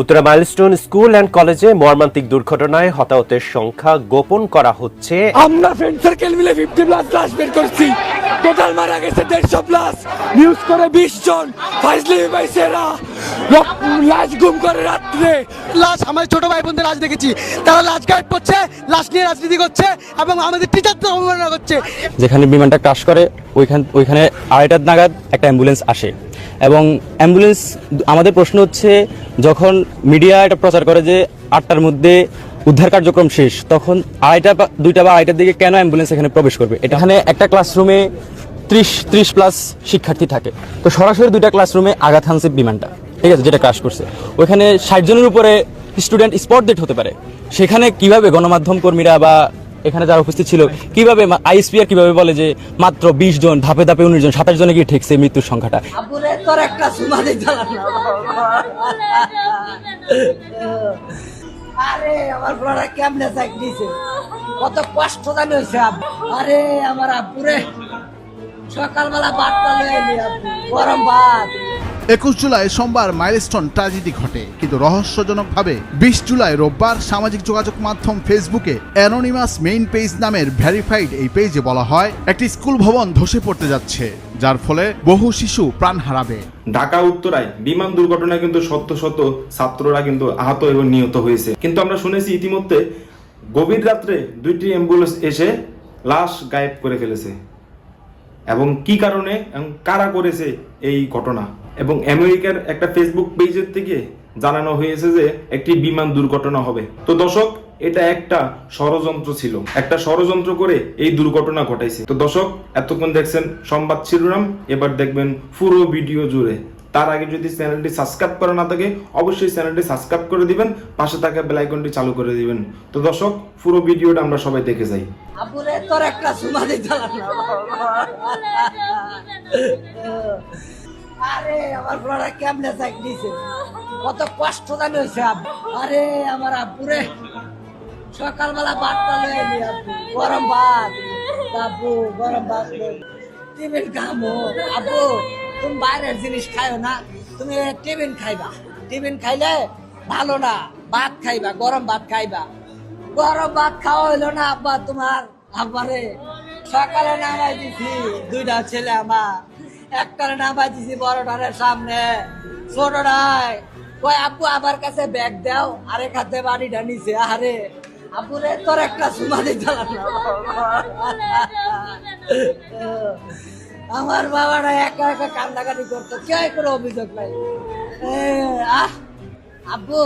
Uttara milestone school and কলেজে মর্মান্তিক দুর্ঘটনায় হতাহতের সংখ্যা গোপন করা হচ্ছে। আমরা ফ্রেন্ড সার্কেল মিলে ফিফটি প্লাস লাশ বের করছি। টোটাল মারা গেছে দেড়শো প্লাস নিউজ করে বিশ জন। ফাইজলি পাইছেরা লাশ গুম করে রাত্রে। লাশ আমাদের ছোট ভাই বোনদের লাশ দেখেছি। তারা লাশ গাইড করছে লাশ নিয়ে রাজনীতি করছে এবং আমাদের টিচারদের অবমাননা করছে। যেখানে বিমানটা ক্রাশ করে ওইখান ওইখানে আড়াইটার নাগাদ একটা অ্যাম্বুলেন্স আসে। এবং অ্যাম্বুলেন্স আমাদের প্রশ্ন হচ্ছে যখন মিডিয়া এটা প্রচার করে যে আটটার মধ্যে উদ্ধার কার্যক্রম শেষ, তখন আড়াইটা দুইটা বা আড়াইটার দিকে কেন অ্যাম্বুলেন্স এখানে প্রবেশ করবে? এটা এখানে একটা ক্লাসরুমে ত্রিশ ত্রিশ প্লাস শিক্ষার্থী থাকে। তো সরাসরি দুইটা ক্লাসরুমে আঘাত হানছে বিমানটা। ঠিক আছে, যেটা ক্রাশ করছে। ওখানে ষাট জনের উপরে স্টুডেন্ট স্পট ডেট হতে পারে। সেখানে কীভাবে গণমাধ্যম কর্মীরা বা এখানে যারা উপস্থিত ছিল, কীভাবে আইএসপিআর কীভাবে বলে যে মাত্র বিশ জন, ধাপে ধাপে উনিশ জন, সাতাশ জনে গিয়ে ঠেকছে মৃত্যুর সংখ্যাটা? কত কষ্ট জানি হয়েছে আরে, আমার সকালবেলা ভাতটা গরম ভাত। একুশ জুলাই সোমবার মাইলস্টোন ট্র্যাজেডি ঘটে। কিন্তু রহস্যজনকভাবে বিশ জুলাই রোববার সামাজিক যোগাযোগ মাধ্যম ফেসবুকে অ্যানোনিমাস মেইন পেজ নামের ভ্যারিফাইড এই পেজে বলা হয়, একটি স্কুল ভবন ধসে পড়তে যাচ্ছে, যার ফলে বহু শিশু প্রাণ হারাবে। ঢাকা উত্তরায় বিমান দুর্ঘটনায় কিন্তু শত শত ছাত্ররা কিন্তু আহত এবং নিহত হয়েছে। কিন্তু আমরা শুনেছি ইতিমধ্যে গভীর রাত্রে দুইটি অ্যাম্বুলেন্স এসে লাশ গায়েব করে ফেলেছে। এবং কি কারণে এবং কারা করেছে এই ঘটনা? এবং আমেরিকার একটা ফেসবুক পেজের থেকে জানানো হয়েছে যে একটি বিমান দুর্ঘটনা হবে। তো দর্শক, এটা একটা ষড়যন্ত্র ছিল। একটা ষড়যন্ত্র করে এই দুর্ঘটনা ঘটাইছে। তো দর্শক, এতক্ষণ দেখছেন সংবাদ শিরোনাম, এবার দেখবেন পুরো ভিডিও জুড়ে। তার আগে যদি চ্যানেলটি সাবস্ক্রাইব করা না থাকে, অবশ্যই চ্যানেলটি সাবস্ক্রাইব করে দিবেন, পাশে থাকা বেল আইকনটি চালু করে দিবেন। তো দর্শক, পুরো ভিডিওটা আমরা সবাই দেখে যাই। তোর একটা আরে, আমার বড়রা কেমনে দিছে। কত কষ্ট জানি আরে, আমার আব্বুরে সকালবেলা ভাতটা লয়ে গরম ভাত। আব্বু গরম ভাত টিফিন খামো আব্বু তুমি বাইরের জিনিস খাইও না তুমি টিফিন খাইবা। টিফিন খাইলে ভালো না ভাত খাইবা গরম ভাত খাইবা। গরম ভাত খাওয়া হইল না আব্বা তোমার আব্বারে সকালে নামাই দিছি দুইটা ছেলে আমার। একটারে নামাই দিছি বড়টারের সামনে। ছোটটায় কয় আব্বু আমার কাছে ব্যাগ দাও আরে হাতে বাড়িটা নিছে। আরে আব্বুরে তোর একটা সুমা দিতে আমার বাবারা একা একা কান্দাকাটি করতো কেউ কোনো অভিযোগ নাই। আহ, আব্বু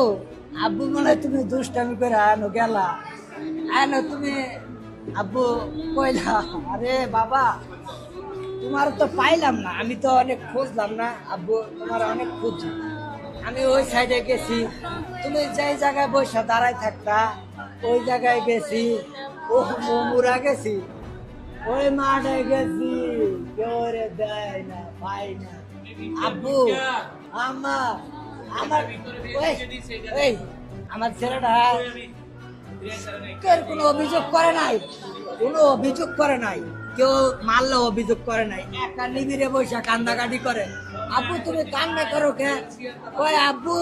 আব্বু মনে তুমি দুষ্টামি করে আনো গেলা। আনো তুমি, আব্বু কইলা, আরে বাবা, তোমার তো পাইলাম না, আমি তো অনেক খুঁজলাম না, আব্বু, তোমার অনেক খুঁজি আমি ওই সাইডে গেছি, তুমি যেই জায়গায় বসে দাঁড়ায় থাকতা, ওই জায়গায় গেছি ও মুরা গেছি, ওই মাঠে গেছি কেউ রে দেয় না পাই না আব্বু আমা আমার ওই এই আমার ছেলেটা কেউ কোনো অভিযোগ করে নাই কোনো অভিযোগ করে নাই কেউ মারলে অভিযোগ করে নাই একা নিবিড়ে বসে কান্দাকাটি করে। আব্বু তুমি কান্না করো কে? ওই আব্বু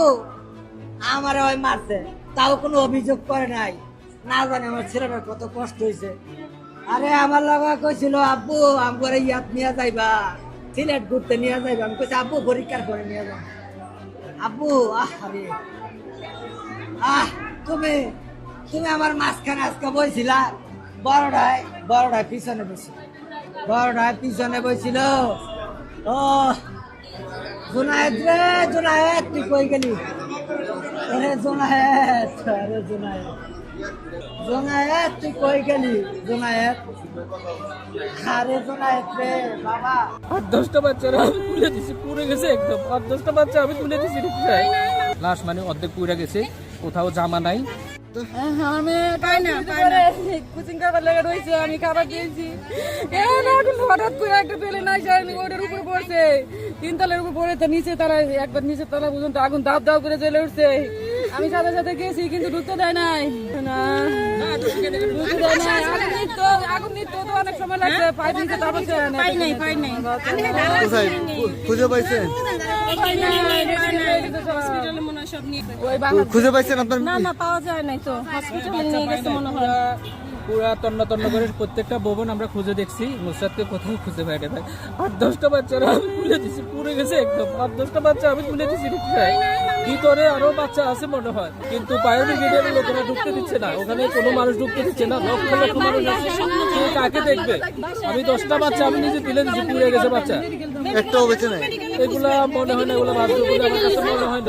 আমার ওই মারছে তাও কোনো অভিযোগ করে নাই। না জানে আমার ছেলেটার কত কষ্ট হয়েছে। আরে আমার লগা কইছিল, আব্বু আমার ইয়াত নিয়ে যাইবা, সিলেট ঘুরতে নিয়ে যাইবা। আমি কইছি, আব্বু, পরীক্ষার করে নিয়ে যাব আব্বু, আহ আরে আহ, তুমি তুমি আমার মাঝখানে আজকে বইছিলা বড়টায় বড়টায় পিছনে বসছিল বড়টায় পিছনে বইছিল। ও জোনায়েত রে জোনায়েত তুই কই গেলি? আরে জোনায়েত আরে জোনায়েত জোনায়েত তুই কই গেলি? জোনায়েত আরে জোনায়েত রে বাবা। আট দশটা বাচ্চারা আমি তুলে দিছি পুড়ে গেছে একদম। আট দশটা বাচ্চা আমি তুলে দিছি লাশ মানে অর্ধেক পুড়ে গেছে কোথাও জামা নাই। আমি পাই না পাই না। কোচিং খাবার লেগে রয়েছে আমি খাবার দিয়েছি এখন হঠাৎ করে একটা পেলে নাই আমি ওটার উপর পড়ছে। তিন তলার উপর পড়ে তো নিচে তারা একবার নিচে তলা পর্যন্ত আগুন দাব দাব করে জ্বলে উঠছে। আমি সাথে সাথে গেছি কিন্তু ঢুকতে দেয় নাই। না। ঢুকতে দেয় নাই। আগুন নিত্য তো অনেক সময় লাগছে। পাইপ নিতে তারপর পাই নাই পাই নাই। খুঁজে পাইছেন? খুঁজে পাইছেন আপনার না না পাওয়া যায় নাই তো। হসপিটালে নিয়ে গেছে মনে হয়। পুরা তন্ন তন্ন করে প্রত্যেকটা ভবন আমরা খুঁজে দেখছি। নুসরাতকে কোথাও খুঁজে পাই না ভাই। আট দশটা বাচ্চারা আমি তুলে দিছি পুড়ে গেছে একদম। আট দশটা বাচ্চা আমি তুলে দিছি রিক্সায় ভিতরে আরও বাচ্চা আছে মনে হয়। কিন্তু ফায়ার ব্রিগেডের লোকেরা ঢুকতে দিচ্ছে না। ওখানে কোনো মানুষ ঢুকতে দিচ্ছে না। লক্ষ লক্ষ মানুষ আছে। কেউ কাকে দেখবে? আমি দশটা বাচ্চা আমি নিজে তুলে দিছি পুড়ে গেছে বাচ্চা। একটাও বেঁচে নাই। এগুলা মনে হয় না এগুলা বলে আমার কাছে মনে হয় না।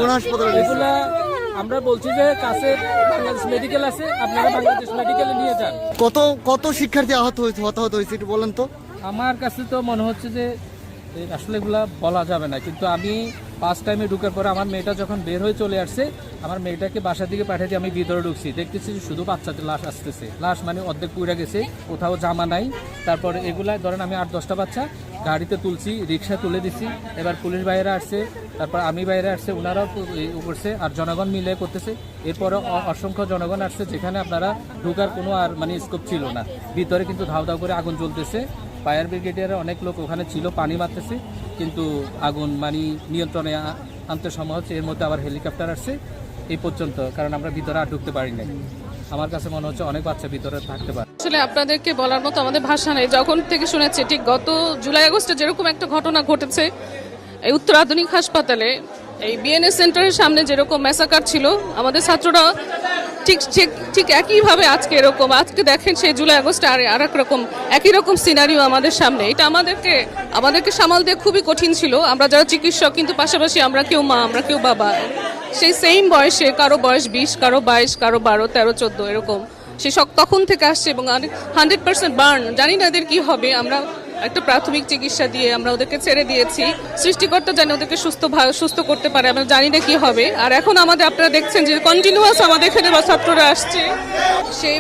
এগুলা আমরা বলছি যে কাছে বাংলাদেশ মেডিকেল আছে। আপনারা বাংলাদেশ মেডিকেলে নিয়ে যান। কত কত শিক্ষার্থী আহত হয়েছে হতাহত হয়েছে একটু বলেন তো। আমার কাছে তো মনে হচ্ছে যে আসলে এগুলা বলা যাবে না। কিন্তু আমি ফার্স্ট টাইমে ঢুকার পরে আমার মেয়েটা যখন বের হয়ে চলে আসছে, আমার মেয়েটাকে বাসার দিকে পাঠিয়ে দিয়ে আমি ভিতরে ঢুকছি। দেখতেছি যে শুধু বাচ্চাদের লাশ আসতেছে। লাশ মানে অর্ধেক পুড়ে গেছে, কোথাও জামা নাই। তারপর এগুলা, ধরেন আমি আট, দশটা বাচ্চা গাড়িতে তুলছি, রিক্সা তুলে দিছি। এবার পুলিশ বাইরে আসছে, তারপর আমি বাইরে আসছে ওনারাও করছে, আর জনগণ মিলে করতেছে। এরপরে অসংখ্য জনগণ আসছে, যেখানে আপনারা ঢুকার কোনো আর মানে স্কোপ ছিল না। ভিতরে কিন্তু ধাও ধাও করে আগুন জ্বলতেছে। ফায়ার ব্রিগেডের অনেক লোক ওখানে ছিল, পানি মারতেছে, কিন্তু আগুন মানে নিয়ন্ত্রণে আনতে সময় হচ্ছে, এর মধ্যে আবার হেলিকপ্টার আসছে, এই পর্যন্ত, কারণ আমরা ভিতরে আর ঢুকতে পারি নাই। আমার কাছে মনে হচ্ছে অনেক বাচ্চা ভিতরে থাকতে পারে। আসলে আপনাদেরকে বলার মতো আমাদের ভাষা নেই। যখন থেকে শুনেছি, ঠিক গত জুলাই আগস্টে যেরকম একটা ঘটনা ঘটেছে, এই উত্তর আধুনিক হাসপাতালে, এই বিএনএস সেন্টারের সামনে যেরকম ম্যাসাকার ছিল, আমাদের ছাত্ররা ঠিক ঠিক ঠিক একইভাবে আজকে এরকম, আজকে দেখেন সেই জুলাই আগস্টে, আর আর রকম, একই রকম সিনারিও আমাদের সামনে। এটা আমাদেরকে আমাদেরকে সামাল দিয়ে খুবই কঠিন ছিল। আমরা যারা চিকিৎসক, কিন্তু পাশাপাশি আমরা কেউ মা, আমরা কেউ বাবা, সেই সেম বয়সে কারও বয়স বিশ, কারও বাইশ, কারও বারো, তেরো, চোদ্দ, এরকম সে তখন থেকে আসছে এবং হান্ড্রেড পার্সেন্ট বার্ন জানি না এদের কী হবে, আমরা একটা প্রাথমিক চিকিৎসা দিয়ে আমরা ওদেরকে ছেড়ে দিয়েছি। সৃষ্টিকর্তা জানি ওদেরকে সুস্থ সুস্থ করতে পারে, আমরা জানি না কি হবে। আর এখন আমাদের আপনারা দেখছেন যে কন্টিনিউয়াস আমাদের এখানে ছাত্ররা আসছে। সে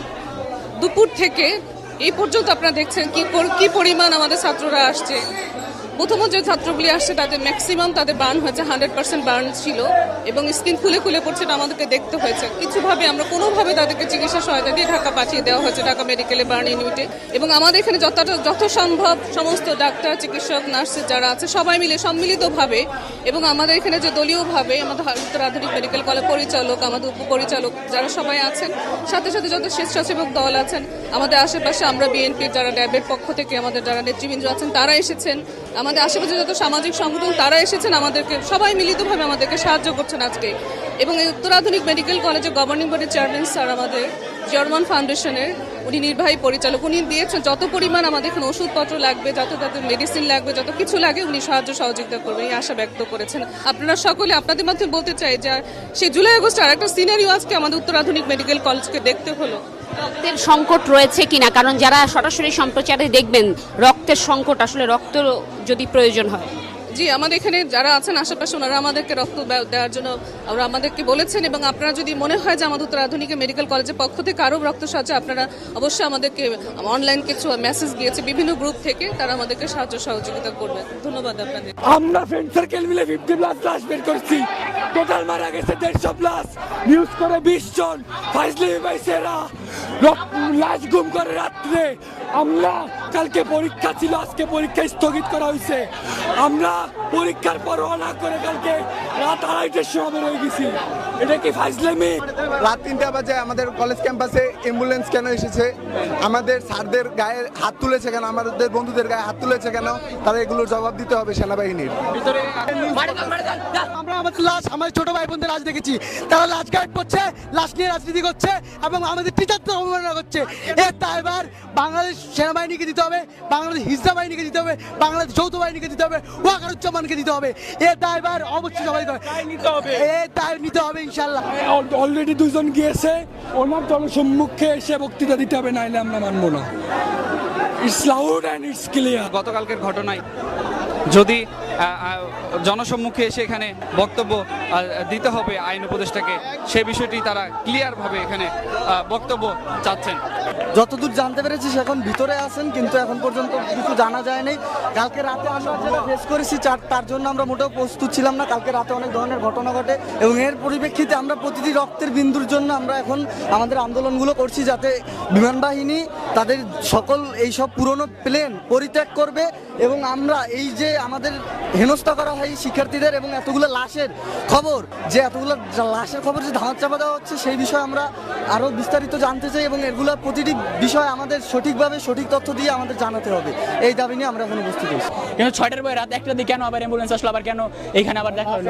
দুপুর থেকে এই পর্যন্ত আপনারা দেখছেন কি কি পরিমাণ আমাদের ছাত্ররা আসছে। প্রথমত যে ছাত্রগুলি আসছে, তাদের ম্যাক্সিমাম তাদের বার্ন হয়েছে হান্ড্রেড পার্সেন্ট বার্ন ছিল এবং স্কিন খুলে খুলে পড়ছে, এটা আমাদেরকে দেখতে হয়েছে। কিছুভাবে আমরা কোনোভাবে তাদেরকে চিকিৎসা সহায়তা দিয়ে ঢাকা পাঠিয়ে দেওয়া হয়েছে, ঢাকা মেডিকেলে বার্ন ইউনিটে এবং আমাদের এখানে যতটা যত সম্ভব সমস্ত ডাক্তার, চিকিৎসক নার্স যারা আছে, সবাই মিলে, সম্মিলিতভাবে এবং আমাদের এখানে যে দলীয়ভাবে আমাদের আধুনিক মেডিকেল কলেজ পরিচালক, আমাদের উপপরিচালক যারা সবাই আছেন, সাথে সাথে যত স্বেচ্ছাসেবক দল আছেন আমাদের আশেপাশে আমরা বিএনপির যারা ড্যাবের পক্ষ থেকে আমাদের যারা নেতৃবৃন্দ আছেন, তারা এসেছেন। আমাদের আশেপাশে যত সামাজিক সংগঠন, তারা এসেছেন আমাদেরকে, সবাই মিলিতভাবে আমাদেরকে সাহায্য করছেন আজকে। এবং এই উত্তর আধুনিক মেডিকেল কলেজের গভর্নিং বোর্ডের চেয়ারম্যান স্যার আমাদের জার্মান ফাউন্ডেশনের উনি নির্বাহী পরিচালক, উনি দিয়েছেন যত পরিমাণ আমাদের এখানে ওষুধপত্র লাগবে, যত তাদের মেডিসিন লাগবে, যত কিছু লাগে, উনি সাহায্য সহযোগিতা করবেন, এই আশা ব্যক্ত করেছেন। আপনারা সকলে আপনাদের মাধ্যমে বলতে চাই যে সেই জুলাই আগস্ট আর একটা সিনারিও আজকে আমাদের উত্তর আধুনিক মেডিকেল কলেজকে দেখতে হলো। রক্তের সংকট রয়েছে কিনা? কারণ যারা সরাসরি সম্প্রচারে দেখবেন, রক্তের সংকট, আসলে রক্ত যদি প্রয়োজন হয়। জি, আমাদের এখানে যারা আছেন আশেপাশে ওনারা আমাদেরকে রক্ত দেওয়ার জন্য ওরা আমাদেরকে বলেছেন এবং আপনারা যদি মনে হয় যে আমাদের উত্তর আধুনিক মেডিকেল কলেজের পক্ষ থেকে আরও রক্ত সাহায্য, আপনারা অবশ্যই আমাদেরকে অনলাইন কিছু মেসেজ দিয়েছে, বিভিন্ন গ্রুপ থেকে তারা আমাদেরকে সাহায্য সহযোগিতা করবে। ধন্যবাদ আপনাদের। আমরা ফ্রেন্ড সার্কেল মিলে ফিফটি প্লাস লাশ বের করছি। টোটাল মারা গেছে দেড়শো প্লাস নিউজ করে বিশ জন। ফাইজলি পাইছেরা লাশ গুম করে রাত্রে। আমরা কালকে পরীক্ষা ছিল আজকে পরীক্ষা স্থগিত করা হয়েছে। আমরা পরীক্ষার পরোয়া না করে কালকে রাত আড়াইটার সময় বের হয়ে গেছি। এটা কি ফাইজলামি রাত তিনটা বাজে আমাদের কলেজ ক্যাম্পাসে অ্যাম্বুলেন্স কেন এসেছে? আমাদের স্যারদের গায়ে হাত তুলেছে কেন? আমাদের বন্ধুদের গায়ে হাত তুলেছে কেন? তারা এগুলোর জবাব দিতে হবে সেনাবাহিনীর। আমরা আমাদের লাশ আমাদের ছোট ভাই বোনদের লাশ দেখেছি। তারা লাশ গাইড করছে লাশ নিয়ে রাজনীতি করছে এবং আমাদের টিচারদের অবমাননা করছে। এর দায়ভার বাংলাদেশ সেনাবাহিনীকে দিতে হবে বাংলাদেশ হিজরা বাহিনীকে দিতে হবে বাংলাদেশ যৌথ বাহিনীকে দিতে হবে ওয়াকারুজ্জামানকে দিতে হবে। এর দায়ভার অবশ্যই সবাই নিতে হবে। এর দায় নিতে হবে ইনশাল্লাহ অলরেডি দুজন গিয়েছে ওনার জনসম্মুখে এসে বক্তৃতা দিতে হবে নাইলে আমরা মানবো না। It's loud and it's clear গতকালকের ঘটনায় যদি জনসম্মুখে এসে এখানে বক্তব্য দিতে হবে আইন উপদেষ্টাকে। সে বিষয়টি তারা ক্লিয়ারভাবে এখানে বক্তব্য চাচ্ছেন। যতদূর জানতে পেরেছি এখন ভিতরে আছেন, কিন্তু এখন পর্যন্ত কিছু জানা যায় নাই কালকে রাতে আমরা যেটা ফেস করেছি, চার- তার জন্য আমরা মোটেও প্রস্তুত ছিলাম না। কালকে রাতে অনেক ধরনের ঘটনা ঘটে এবং এর পরিপ্রেক্ষিতে আমরা প্রতিটি রক্তের বিন্দুর জন্য আমরা এখন আমাদের আন্দোলনগুলো করছি যাতে বিমান বাহিনী তাদের সকল এই সব পুরনো প্লেন পরিত্যাগ করবে এবং আমরা এই যে আমাদের হেনস্থা করা হয় শিক্ষার্থীদের এবং এতগুলো লাশের খবর, যে এতগুলো লাশের খবর যে ধামার চাপা দেওয়া হচ্ছে, সেই বিষয়ে আমরা আরও বিস্তারিত জানতে চাই এবং এগুলো প্রতিটি বিষয় আমাদের সঠিকভাবে সঠিক তথ্য দিয়ে আমাদের জানাতে হবে। এই দাবি নিয়ে আমরা এখন উপস্থিত হয়েছি। কিন্তু ছয়টার পরে রাত একটা দিকে কেন আবার অ্যাম্বুলেন্স আসলো আবার কেন এখানে আবার দেখা হলো?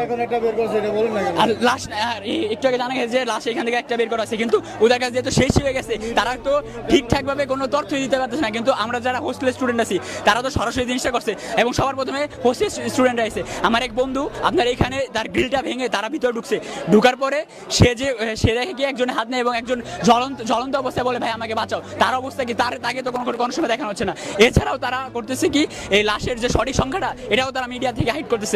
আর লাশ আর এই- একটু আগে জানা গেছে যে লাশ এখান থেকে একটা বের করা আছে কিন্তু ওদের কাছে যেহেতু শেষ হয়ে গেছে তারা তো ঠিকঠাক ভাবে কোনো তথ্য দিতে পারতেছে না। কিন্তু আমরা যারা হোস্টেল স্টুডেন্ট আছি তারা তো সরাসরি জিনিসটা করছে এবং সবার প্রথমে হোস্টেল স্টুডেন্ট আছে আমার এক বন্ধু আপনার এখানে তার গ্রিলটা ভেঙে তারা ভিতরে ঢুকছে। ঢুকার পরে সে যে সে দেখে কি একজন হাত নেয় এবং একজন জ্বলন্ত জ্বলন্ত অবস্থায় বলে ভাই আমাকে বাঁচাও। তার অবস্থা কি? তার তাকে তো কোনো কোনো সময় দেখানো হচ্ছে না। এছাড়াও তারা করতেছে কি? এই লাশের যে সঠিক সংখ্যাটা, এটাও তারা মিডিয়া থেকে হাইড করতেছে।